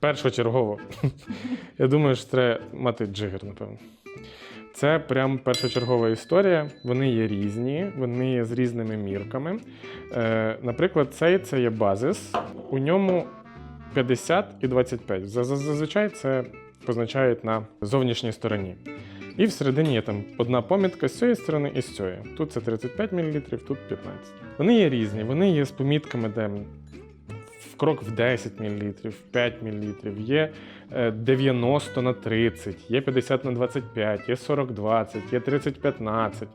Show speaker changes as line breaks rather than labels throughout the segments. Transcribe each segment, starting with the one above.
першочергово. Я думаю, що треба мати джигер, напевно. Це прям першочергова історія. Вони є різні, вони є з різними мірками. Е, наприклад, цей це є базис. У ньому 50 і 25. Зазвичай це позначають на зовнішній стороні. І всередині є там одна помітка з цієї сторони і з цієї. Тут це 35 мл, тут 15. Вони є різні, вони є з помітками, де в крок в 10 мл, в 5 мл, є е, 90 на 30, є 50 на 25, є 40-20, є 30-15.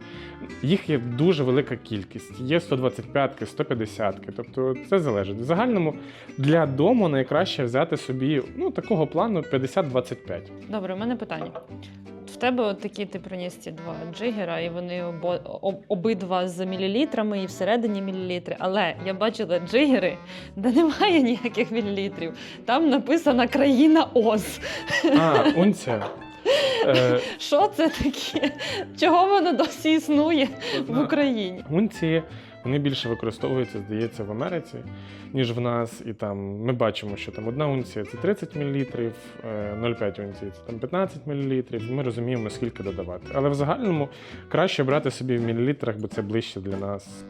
Їх є дуже велика кількість. Є 125, 150. Тобто це залежить. В загальному для дому найкраще взяти собі ну, такого плану 50-25.
Добре, у мене питання. В тебе от такі ти приніс ці два джигера, і вони обо, об- обидва з мілілітрами і всередині мілілітри. Але я бачила джигери, де немає ніяких мілілітрів. Там написана країна Оз.
А, унція. Е,
Що це таке? Чого воно досі існує в Україні?
Унції вони більше використовуються, здається, в Америці, ніж в нас. І там ми бачимо, що там одна унція це 30 мл, 0,5 унції це там 15 мл. Ми розуміємо, скільки додавати. Але в загальному краще брати собі в мілілітрах, бо це ближче для нас